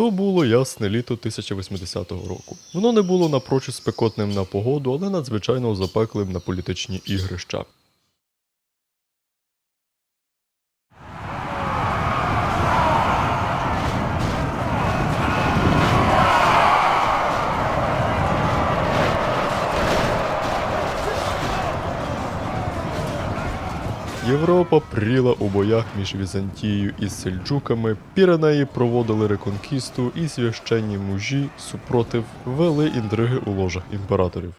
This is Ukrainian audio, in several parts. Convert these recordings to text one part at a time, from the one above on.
То було ясне літо 1080 року. Воно не було напрочуд спекотним на погоду, але надзвичайно запеклим на політичні ігрища. Європа пріла у боях між Візантією і сельджуками, піренеї проводили реконкісту, і священні мужі супротив вели інтриги у ложах імператорів.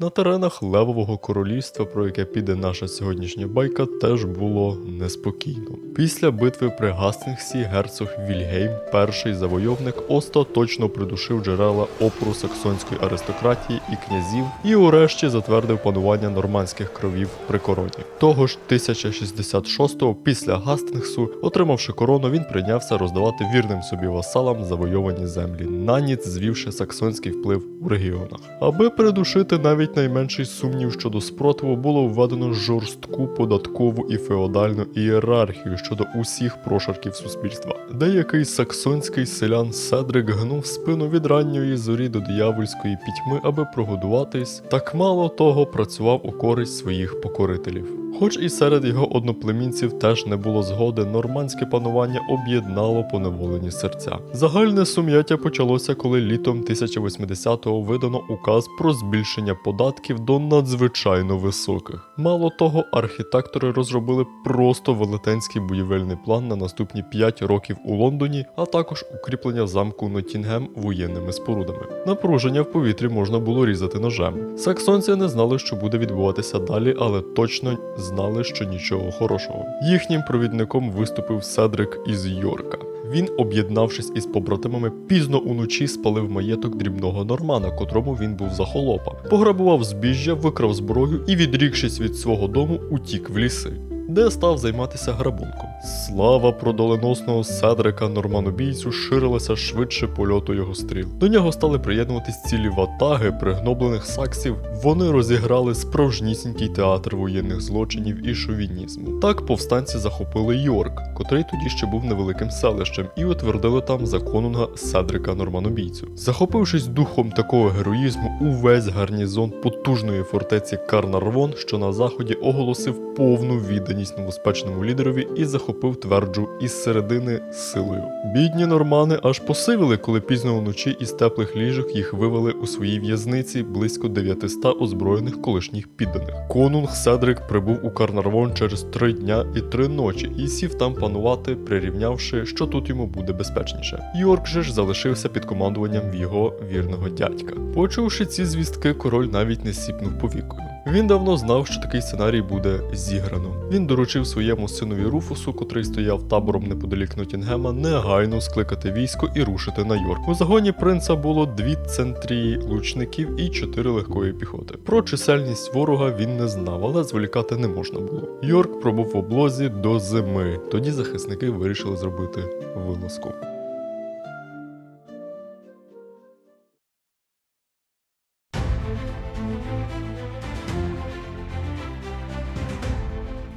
На теренах Левового королівства, про яке піде наша сьогоднішня байка, теж було неспокійно. Після битви при Гастингсі герцог Вільгейм, перший завойовник, остаточно придушив джерела опору саксонської аристократії і князів, і урешті затвердив панування нормандських кровів при короні. Того ж 1066-го, після Гастингсу, отримавши корону, він прийнявся роздавати вірним собі васалам завойовані землі, наніць звівши саксонський вплив у регіонах. Аби придушити навіть найменший сумнів щодо спротиву, було введено жорстку податкову і феодальну ієрархію щодо усіх прошарків суспільства. Деякий саксонський селян Седрик гнув спину від ранньої зорі до диявольської пітьми, аби прогодуватись, так мало того працював у користь своїх покорителів. Хоч і серед його одноплемінців теж не було згоди, нормандське панування об'єднало поневолені серця. Загальне сум'яття почалося, коли літом 1080-го видано указ про збільшення податків до надзвичайно високих. Мало того, архітектори розробили просто велетенський будівельний план на наступні 5 років у Лондоні, а також укріплення замку Нотінгем воєнними спорудами. Напруження в повітрі можна було різати ножем. Саксонці не знали, що буде відбуватися далі, але точно знали, що нічого хорошого. Їхнім провідником виступив Седрик із Йорка. Він, об'єднавшись із побратимами, пізно уночі спалив маєток дрібного нормана, котрому він був за холопа, пограбував збіжжя, викрав зброю і, відрікшись від свого дому, утік в ліси. Де став займатися грабунком. Слава про доленосного Седрика Норманобійцю ширилася швидше польоту його стріл. До нього стали приєднуватись цілі ватаги пригноблених саксів. Вони розіграли справжнісінький театр воєнних злочинів і шовінізму. Так повстанці захопили Йорк, котрий тоді ще був невеликим селищем, і утвердили там за конунга Седрика Норманобійцю. Захопившись духом такого героїзму, увесь гарнізон потужної фортеці Карнарвон, що на заході оголосив повну відданість новоспечному лідерові і захопив тверджу із середини силою. Бідні нормани аж посивили, коли пізно вночі із теплих ліжок їх вивели у своїй в'язниці близько 900 озброєних колишніх підданих. Конунг Седрик прибув у Карнарвон через три дня і три ночі і сів там панувати, прирівнявши, що тут йому буде безпечніше. Йорк же ж залишився під командуванням його вірного дядька. Почувши ці звістки, король навіть не сіпнув повікою. Він давно знав, що такий сценарій буде зіграно. Він доручив своєму синові Руфусу, котрий стояв табором неподалік Нотінгема, негайно скликати військо і рушити на Йорк. У загоні принца було дві центрії лучників і чотири легкої піхоти. Про чисельність ворога він не знав, але зволікати не можна було. Йорк пробув в облозі до зими. Тоді захисники вирішили зробити вилазку.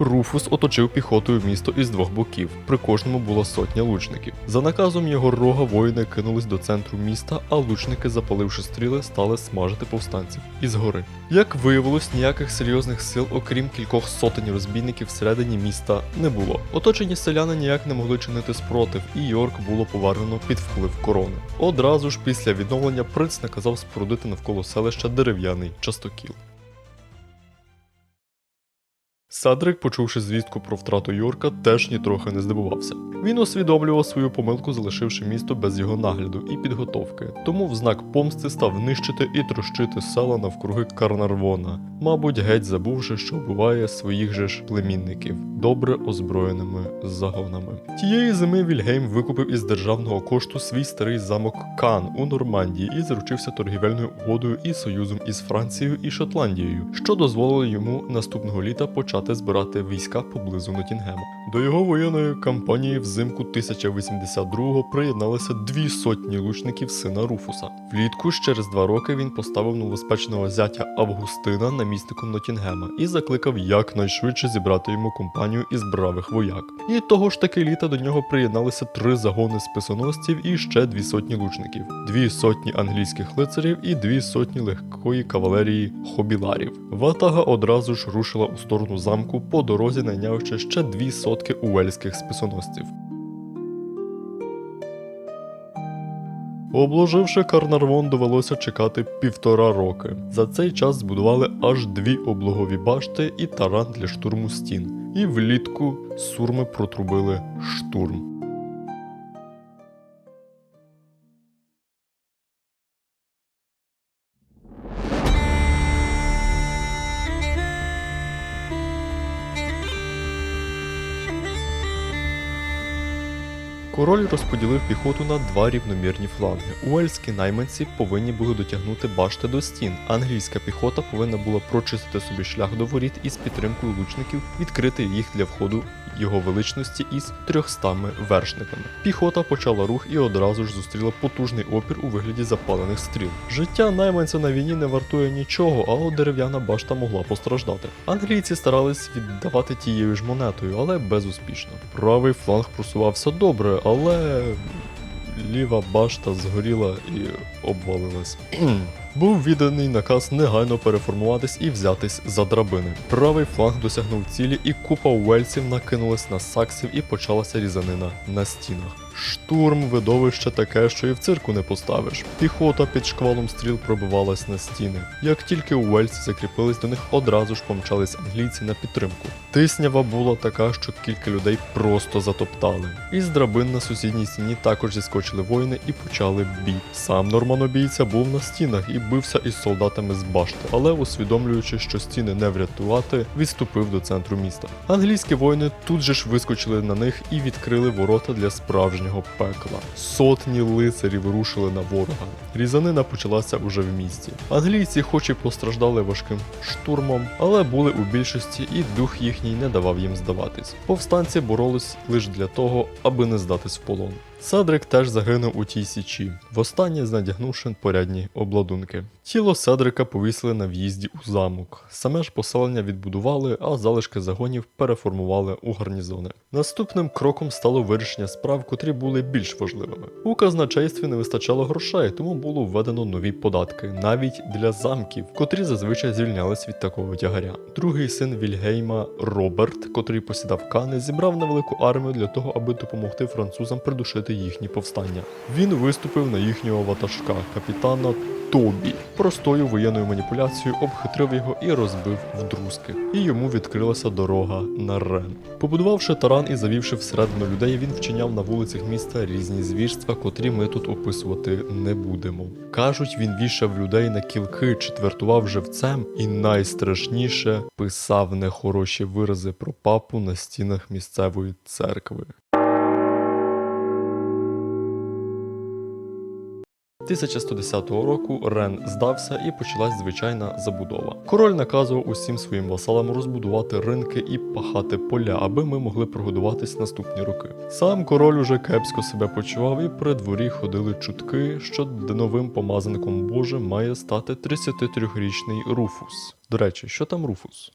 Руфус оточив піхотою місто із двох боків. При кожному було сотня лучників. За наказом його рога воїни кинулись до центру міста, а лучники, запаливши стріли, стали смажити повстанців із гори. Як виявилось, ніяких серйозних сил, окрім кількох сотень розбійників всередині міста, не було. Оточені селяни ніяк не могли чинити спротив, і Йорк було повернено під вплив корони. Одразу ж після відновлення принц наказав спорудити навколо селища дерев'яний частокіл. Садрик, почувши звістку про втрату Йорка, теж нітрохи не здивувався. Він усвідомлював свою помилку, залишивши місто без його нагляду і підготовки, тому в знак помсти став нищити і трощити села навкруги Карнарвона, мабуть, геть забувши, що вбиває своїх же ж племінників добре озброєними загонами. Тієї зими Вільгейм викупив із державного кошту свій старий замок Кан у Нормандії і заручився торгівельною угодою і союзом із Францією і Шотландією, що дозволило йому наступного літа почати почати збирати війська поблизу Нотінгема. До його воєнної кампанії взимку 1082-го приєдналися дві сотні лучників сина Руфуса. Влітку ж через два роки він поставив новоспечного зятя Августина намісником Нотінгема і закликав якнайшвидше зібрати йому компанію із бравих вояк. І того ж таки літа до нього приєдналися три загони списоносців і ще дві сотні лучників, дві сотні англійських лицарів і дві сотні легкої кавалерії хобіларів. Ватага одразу ж рушила у сторону замку, по дорозі найнявши ще дві сотки уельських списоносців. Обложивши Карнарвон, довелося чекати півтора роки. За цей час збудували аж дві облогові башти і таран для штурму стін. І влітку сурми протрубили штурм. Король розподілив піхоту на два рівномірні фланги. Уельські найманці повинні були дотягнути башти до стін. Англійська піхота повинна була прочистити собі шлях до воріт і з підтримкою лучників відкрити їх для входу його величності із 300 вершниками. Піхота почала рух і одразу ж зустріла потужний опір у вигляді запалених стріл. Життя найманця на війні не вартує нічого, а от дерев'яна башта могла постраждати. Англійці старались віддавати тією ж монетою, але безуспішно. Правий фланг просувався добре, але ліва башта згоріла і обвалилась. Був відданий наказ негайно переформуватись і взятись за драбини. Правий фланг досягнув цілі, і купа уельців накинулась на саксів і почалася різанина на стінах. Штурм видовище таке, що і в цирку не поставиш. Піхота під шквалом стріл пробивалась на стіни. Як тільки уельці закріпились до них, одразу ж помчались англійці на підтримку. Тиснява була така, що кілька людей просто затоптали. Із драбин на сусідній стіні також зіскочили воїни і почали бій. Сам норманобійця був на стінах і бився із солдатами з башти, але усвідомлюючи, що стіни не врятувати, відступив до центру міста. Англійські воїни тут же ж вискочили на них і відкрили ворота для справжнього пекла. Сотні лицарів рушили на ворога. Різанина почалася уже в місті. Англійці, хоч і постраждали важким штурмом, але були у більшості, і дух їхній не давав їм здаватись. Повстанці боролись лише для того, аби не здатись в полон. Седрик теж загинув у тій січі, востаннє знадягнувши порядні обладунки. Тіло Седрика повісили на в'їзді у замок. Саме ж поселення відбудували, а залишки загонів переформували у гарнізони. Наступним кроком стало вирішення справ, котрі були більш важливими. У казначействі не вистачало грошей, тому було введено нові податки, навіть для замків, котрі зазвичай звільнялись від такого тягаря. Другий син Вільгейма Роберт, котрий посідав кани, зібрав невелику армію для того, аби допомогти французам придушити їхні повстання. Він виступив на їхнього ватажка, капітана Тобі. Простою воєнною маніпуляцією обхитрив його і розбив вдрузки. І йому відкрилася дорога на Рен. Побудувавши таран і завівши всередину людей, він вчиняв на вулицях міста різні звірства, котрі ми тут описувати не будемо. Кажуть, він вішав людей на кілки, четвертував живцем, і найстрашніше писав нехороші вирази про папу на стінах місцевої церкви. 1110 року Рен здався і почалась звичайна забудова. Король наказував усім своїм васалам розбудувати ринки і пахати поля, аби ми могли прогодуватись наступні роки. Сам король уже кепсько себе почував, і при дворі ходили чутки, що новим помазаником Божим має стати 33-річний Руфус. До речі, що там Руфус?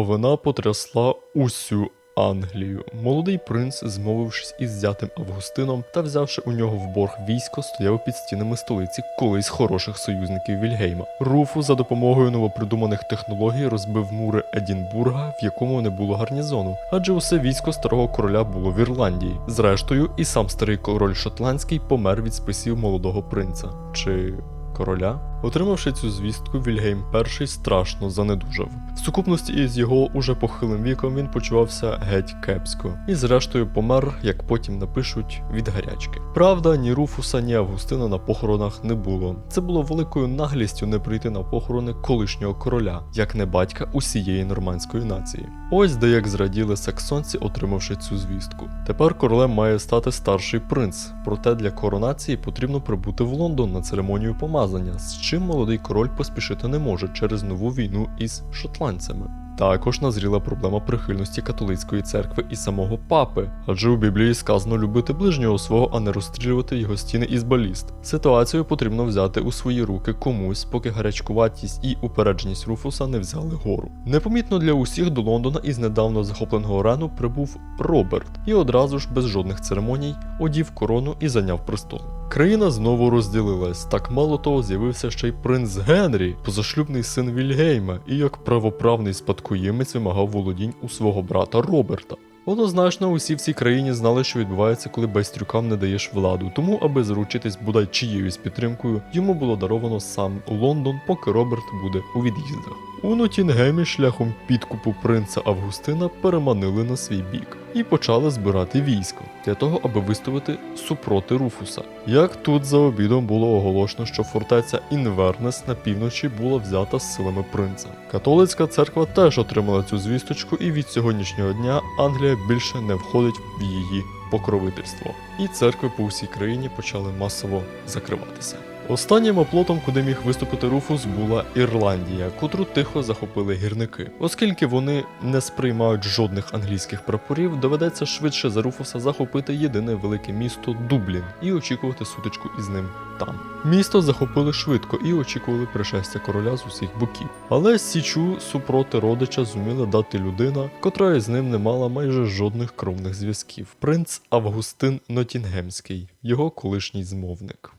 Новина потрясла усю Англію. Молодий принц, змовившись із зятем Августином та взявши у нього в борг військо, стояв під стінами столиці колись хороших союзників Вільгейма. Руфу за допомогою новопридуманих технологій розбив мури Едінбурга, в якому не було гарнізону, адже усе військо старого короля було в Ірландії. Зрештою, і сам старий король шотландський помер від списів молодого принца чи короля. Отримавши цю звістку, Вільгейм І страшно занедужав. В сукупності із його уже похилим віком він почувався геть кепсько і, зрештою, помер, як потім напишуть, від гарячки. Правда, ні Руфуса, ні Августина на похоронах не було. Це було великою наглістю не прийти на похорони колишнього короля, як не батька усієї нормандської нації. Ось де як зраділи саксонці, отримавши цю звістку. Тепер королем має стати старший принц, проте для коронації потрібно прибути в Лондон на церемонію помазання, з чим молодий король поспішити не може через нову війну із шотландцями. Також назріла проблема прихильності католицької церкви і самого папи, адже у Біблії сказано любити ближнього свого, а не розстрілювати його стіни із баліст. Ситуацію потрібно взяти у свої руки комусь, поки гарячкуватість і упередженість Руфуса не взяли гору. Непомітно для усіх до Лондона із недавно захопленого Рену прибув Роберт і одразу ж без жодних церемоній одів корону і зайняв престол. Країна знову розділилась. Так мало того, з'явився ще й принц Генрі, позашлюбний син Вільгейма, і як правоправний спадкоємець вимагав володінь у свого брата Роберта. Однозначно, усі в цій країні знали, що відбувається, коли байстрюкам не даєш владу, тому, аби заручитись бодай чиєюсь підтримкою, йому було даровано сам Лондон, поки Роберт буде у від'їздах. У Нотінгемі шляхом підкупу принца Августина переманили на свій бік і почали збирати військо для того, аби виставити супроти Руфуса. Як тут за обідом було оголошено, що фортеця Інвернес на півночі була взята з силами принца. Католицька церква теж отримала цю звісточку, і від сьогоднішнього дня Англія більше не входить в її покровительство. І церкви по всій країні почали масово закриватися. Останнім оплотом, куди міг виступити Руфус, була Ірландія, котру тихо захопили гірники. Оскільки вони не сприймають жодних англійських прапорів, доведеться швидше за Руфуса захопити єдине велике місто Дублін і очікувати сутичку із ним там. Місто захопили швидко і очікували пришестя короля з усіх боків. Але Січу супроти родича зуміла дати людина, котра із ним не мала майже жодних кровних зв'язків. Принц Августин Нотінгемський, його колишній змовник.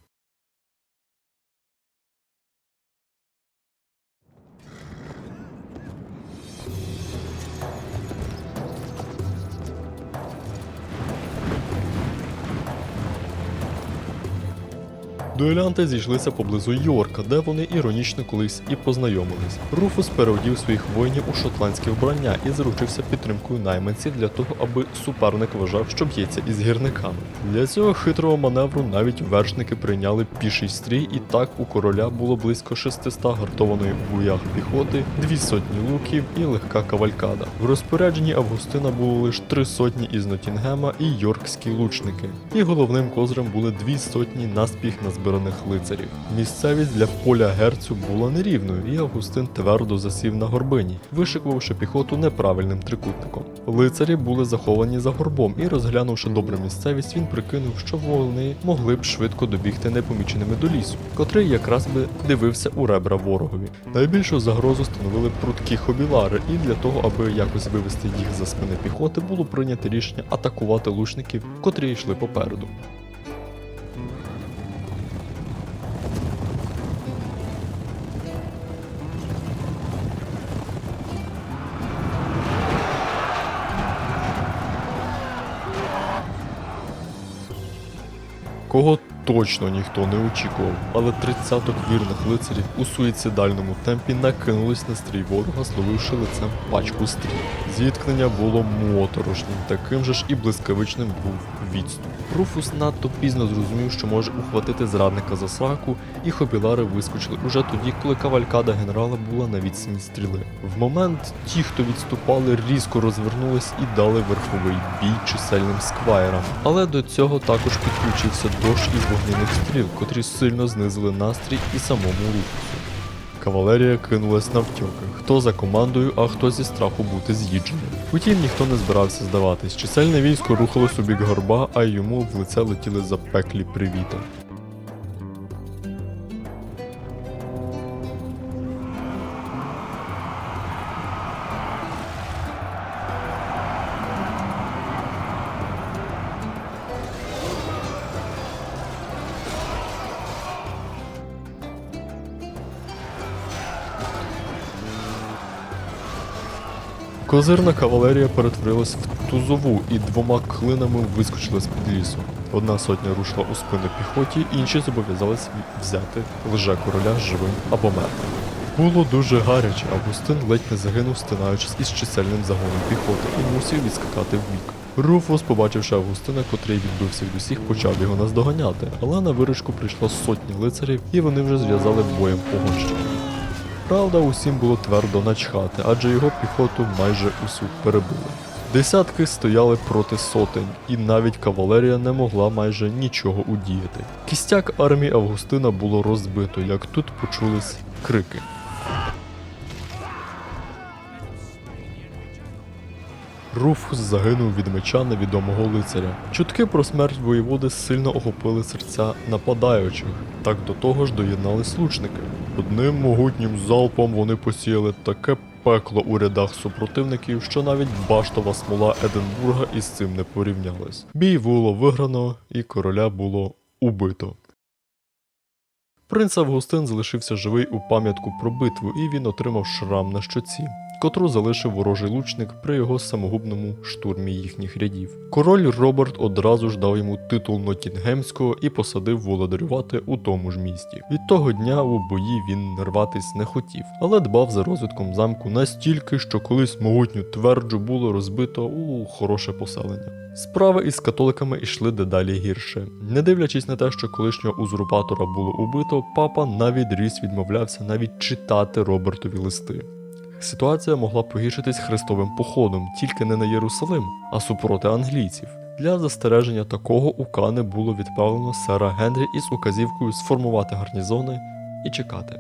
Дуелянти зійшлися поблизу Йорка, де вони іронічно колись і познайомились. Руфус переодів своїх воїнів у шотландське вбрання і заручився підтримкою найманців для того, аби суперник вважав, що б'ється із гірниками. Для цього хитрого маневру навіть вершники прийняли піший стрій, і так у короля було близько 600 гартованої у боях піхоти, дві сотні луків і легка кавалькада. В розпорядженні Августина було лише три сотні із Нотінгема і йоркські лучники. І головним козирем були дві сотні наспіх назбираних лицарів. Місцевість для поля герцю була нерівною, і Августин твердо засів на горбині, вишикувавши піхоту неправильним трикутником. Лицарі були заховані за горбом, і розглянувши добру місцевість, він прикинув, що вони могли б швидко добігти непоміченими до лісу, котрий якраз би дивився у ребра ворогові. Найбільшу загрозу становили прудкі хобілари, і для того, аби якось вивести їх за спини піхоти, було прийнято рішення атакувати лучників, котрі йшли попереду. kohutav точно ніхто не очікував, але тридцяток вірних лицарів у суїцидальному темпі накинулись на стрій ворога, зловивши лицем пачку стріл. Зіткнення було моторошним, таким же ж і блискавичним був відступ. Руфус надто пізно зрозумів, що може ухватити зрадника за сраку, і хобілари вискочили уже тоді, коли кавалькада генерала була на відстані стріли. В момент ті, хто відступали, різко розвернулись і дали верховий бій чисельним сквайрам. Але до цього також підключився дощ із вогняних стріл, котрі сильно знизили настрій і самому руху. Кавалерія кинулась навтьоки, хто за командою, а хто зі страху бути з'їдженим. Утім, ніхто не збирався здаватись. Чисельне військо рухалось у бік горба, а йому в лице летіли запеклі привіти. Козирна кавалерія перетворилась в тузову і двома клинами вискочила з під лісу. Одна сотня рушила у спину піхоті, інші зобов'язались взяти лже короля живим або мертвим. Було дуже гаряче, Августин ледь не загинув, стинаючись із чисельним загоном піхоти і мусив відскакати вбік. Руфус, побачивши Августина, котрий відбився від усіх, почав його наздоганяти, але на виручку прийшло сотні лицарів, і вони вже зв'язали боєм погонщиків. Правда, усім було твердо начхати, адже його піхоту майже усю перебили. Десятки стояли проти сотень, і навіть кавалерія не могла майже нічого удіяти. Кістяк армії Августина було розбито, як тут почулись крики. Руфус загинув від меча невідомого лицаря. Чутки про смерть воєводи сильно охопили серця нападаючих, так до того ж доєднались лучники. Одним могутнім залпом вони посіяли таке пекло у рядах супротивників, що навіть баштова смола Единбурга із цим не порівнялась. Бій було виграно, і короля було убито. Принц Августин залишився живий у пам'ятку про битву, і він отримав шрам на щоці, котру залишив ворожий лучник при його самогубному штурмі їхніх рядів. Король Роберт одразу ж дав йому титул Нотінгемського і посадив володарювати у тому ж місті. Від того дня у бої він рватись не хотів, але дбав за розвитком замку настільки, що колись могутню тверджу було розбито у хороше поселення. Справи із католиками йшли дедалі гірше. Не дивлячись на те, що колишнього узурпатора було убито, папа навідріз відмовлявся навіть читати Робертові листи. Ситуація могла погіршитись хрестовим походом, тільки не на Єрусалим, а супроти англійців. Для застереження такого у Кани було відправлено сера Генрі із указівкою сформувати гарнізони і чекати.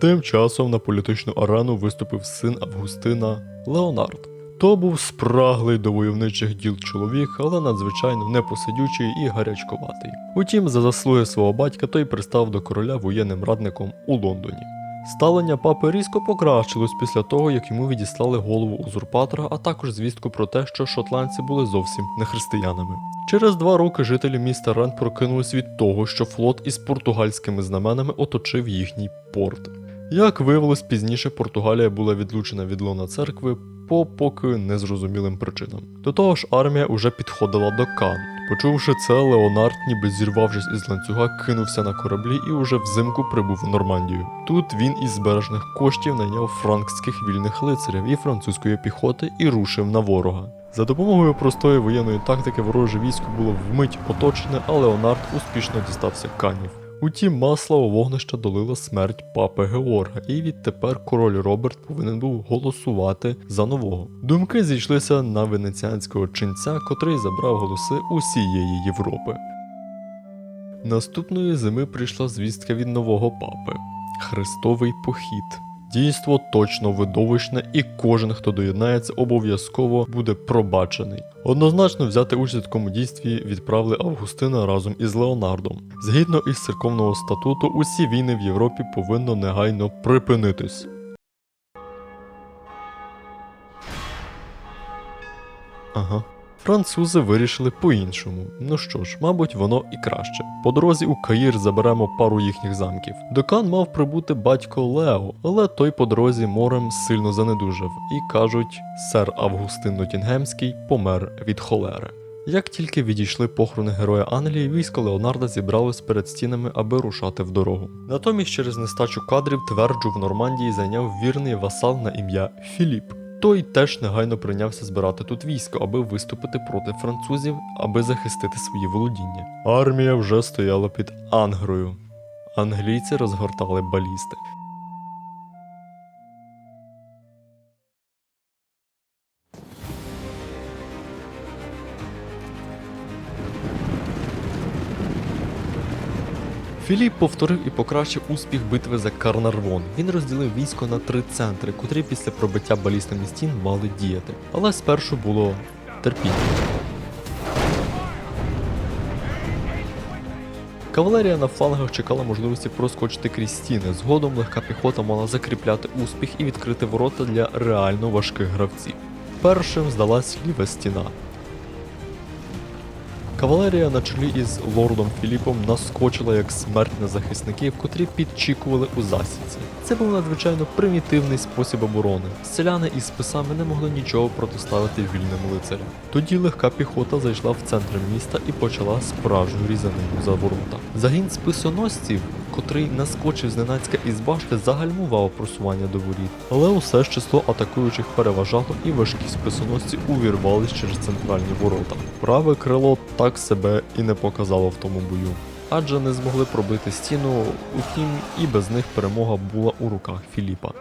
Тим часом на політичну арену виступив син Августина Леонард. То був спраглий до войовничих діл чоловік, але надзвичайно непосидючий і гарячковатий. Утім, за заслуги свого батька той пристав до короля воєнним радником у Лондоні. Ставлення папи різко покращилось після того, як йому відіслали голову узурпатора, а також звістку про те, що шотландці були зовсім не християнами. Через два роки жителі міста Рен прокинулись від того, що флот із португальськими знаменами оточив їхній порт. Як виявилось пізніше, Португалія була відлучена від лона церкви по поки незрозумілим причинам. До того ж, армія уже підходила до Кан. Почувши це, Леонард, ніби зірвавшись із ланцюга, кинувся на кораблі і уже взимку прибув в Нормандію. Тут він із збережних коштів найняв франкських вільних лицарів і французької піхоти і рушив на ворога. За допомогою простої воєнної тактики вороже військо було вмить оточене, а Леонард успішно дістався канів. Утім, масла у вогнища долила смерть папи Георга, і відтепер король Роберт повинен був голосувати за нового. Думки зійшлися на венеціанського ченця, котрий забрав голоси усієї Європи. Наступної зими прийшла звістка від нового папи Хрестовий похід. Дійство точно видовищне, і кожен, хто доєднається, обов'язково буде пробачений. Однозначно взяти участь в такому дійстві відправили Августина разом із Леонардом. Згідно із церковного статуту, усі війни в Європі повинно негайно припинитись. Ага. Французи вирішили по-іншому. Ну що ж, мабуть, воно і краще. По дорозі у Каїр заберемо пару їхніх замків. До Кан мав прибути батько Лео, але той по дорозі морем сильно занедужав, і кажуть, сер Августин Нотінгемський помер від холери. Як тільки відійшли похорони героя Англії, військо Леонарда зібралось перед стінами, аби рушати в дорогу. Натомість через нестачу кадрів тверджу в Нормандії зайняв вірний васал на ім'я Філіп. Той теж негайно прийнявся збирати тут військо, аби виступити проти французів, аби захистити свої володіння. Армія вже стояла під Ангрою. Англійці розгортали балісти. Філіп повторив і покращив успіх битви за Карнарвон. Він розділив військо на три центри, котрі після пробиття балістами стін мали діяти. Але спершу було терпіння. Кавалерія на флангах чекала можливості проскочити крізь стіни. Згодом легка піхота мала закріпляти успіх і відкрити ворота для реально важких гравців. Першим здалась ліва стіна. Кавалерія на чолі із лордом Філіпом наскочила як смерть на захисників, котрі підчікували у засідці. Це був надзвичайно примітивний спосіб оборони. Селяни із списами не могли нічого протиставити вільним лицарям. Тоді легка піхота зайшла в центр міста і почала справжню різанину за ворота. Загін списоносців, котрий наскочив зненацька із башти, загальмував просування до воріт. Але усе ж число атакуючих переважало і важкі списоносці увірвались через центральні ворота. Праве крило так себе і не показало в тому бою. Адже не змогли пробити стіну, утім і без них перемога була у руках Філіпа.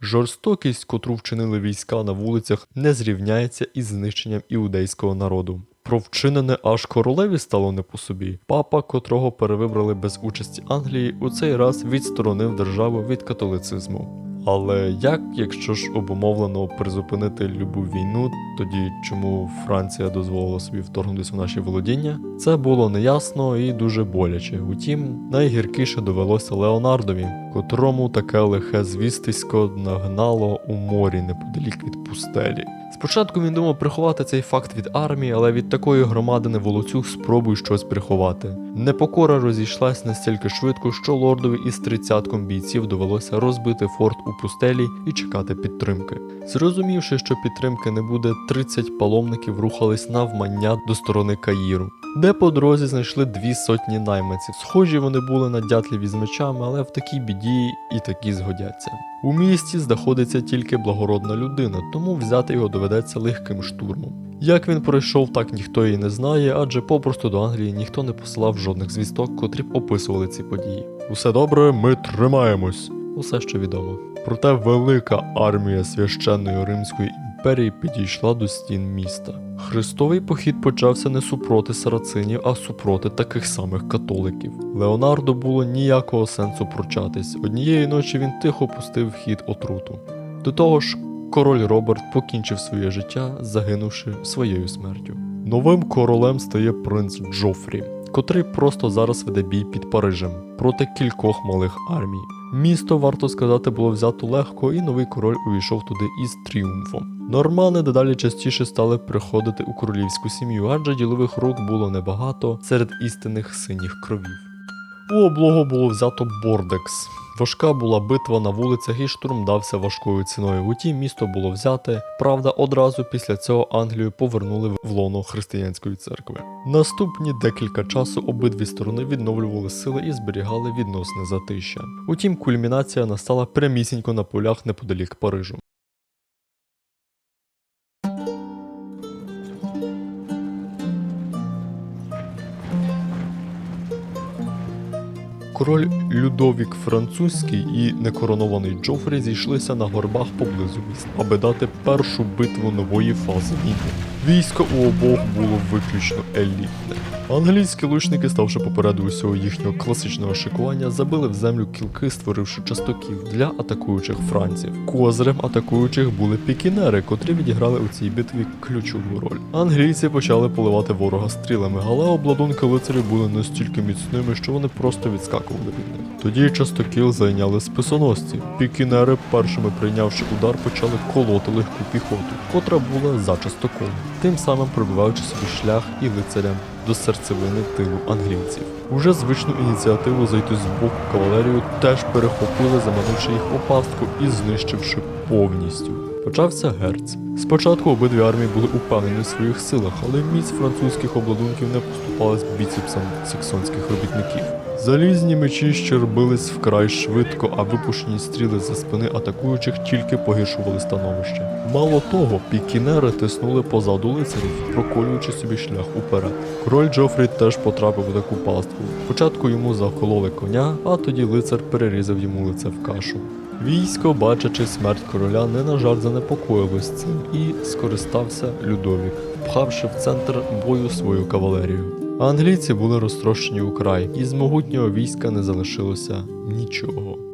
Жорстокість, котру вчинили війська на вулицях, не зрівняється із знищенням іудейського народу. Про вчинене аж королеві стало не по собі. Папа, котрого перевибрали без участі Англії, у цей раз відсторонив державу від католицизму. Але як, якщо ж обумовлено призупинити любу війну, тоді чому Франція дозволила собі вторгнутися в наші володіння? Це було неясно і дуже боляче. Утім, найгіркіше довелося Леонардові, котрому таке лихе звістисько нагнало у морі неподалік від пустелі. Спочатку він думав приховати цей факт від армії, але від такої громадини волоцюг спробуй щось приховати. Непокора розійшлась настільки швидко, що лордові із тридцятком бійців довелося розбити форт у пустелі і чекати підтримки. Зрозумівши, що підтримки не буде, 30 паломників рухались навмання до сторони Каїру, де по дорозі знайшли дві сотні найманців. Схожі вони були на дятлів із мечами, але в такій біді і такі згодяться. У місті знаходиться тільки благородна людина, тому взяти його доведеться легким штурмом. Як він пройшов, так ніхто і не знає, адже попросту до Англії ніхто не посилав жодних звісток, котрі б описували ці події. Усе добре, ми тримаємось. Усе, що відомо. Проте велика армія священної Римської імперії підійшла до стін міста. Христовий похід почався не супроти сарацинів, а супроти таких самих католиків. Леонардо було ніякого сенсу пручатись. Однієї ночі він тихо пустив в хід отруту. До того ж, король Роберт покінчив своє життя, загинувши своєю смертю. Новим королем стає принц Джофрі, котрий просто зараз веде бій під Парижем проти кількох малих армій. Місто, варто сказати, було взято легко, і новий король увійшов туди із тріумфом. Нормани дедалі частіше стали приходити у королівську сім'ю, адже ділових рук було небагато серед істинних синіх кровів. У облогу було взято Бордекс. Важка була битва на вулицях і штурм дався важкою ціною. Утім, місто було взяте. Правда, одразу після цього Англію повернули в лоно християнської церкви. Наступні декілька часу обидві сторони відновлювали сили і зберігали відносне затища. Утім, кульмінація настала прямісінько на полях неподалік Парижу. Король Людовік Французький і некоронований Джофрі зійшлися на горбах поблизу міста, аби дати першу битву нової фази війни. Військо у обох було виключно елітне. Англійські лучники, ставши попереду усього їхнього класичного шикування, забили в землю кілки, створивши частоків для атакуючих франців. Козирем атакуючих були пікінери, котрі відіграли у цій битві ключову роль. Англійці почали поливати ворога стрілами, але обладунки лицарів були настільки міцними, що вони просто відскакували від них. Тоді частокіл зайняли списоносці. Пікінери, першими прийнявши удар, почали колоти легку піхоту, котра була за частоколом, тим самим пробиваючи собі шлях і лицарям до серцевини тилу англійців. Уже звичну ініціативу зайти з боку кавалерію теж перехопили, заманивши їх у пастку і знищивши повністю. Почався герц. Спочатку обидві армії були упевнені в своїх силах, але міць французьких обладунків не поступалась біцепсам саксонських робітників. Залізні мечі щербились вкрай швидко, а випущені стріли за спини атакуючих тільки погіршували становище. Мало того, пікінери тиснули позаду лицарів, проколюючи собі шлях уперед. Король Джофрі теж потрапив у таку пастку. Спочатку йому закололи коня, а тоді лицар перерізав йому лице в кашу. Військо, бачачи смерть короля, не на жарт занепокоїлось цим і скористався Людовік, впхавши в центр бою свою кавалерію. Англійці були розтрощені у край, і з могутнього війська не залишилося нічого.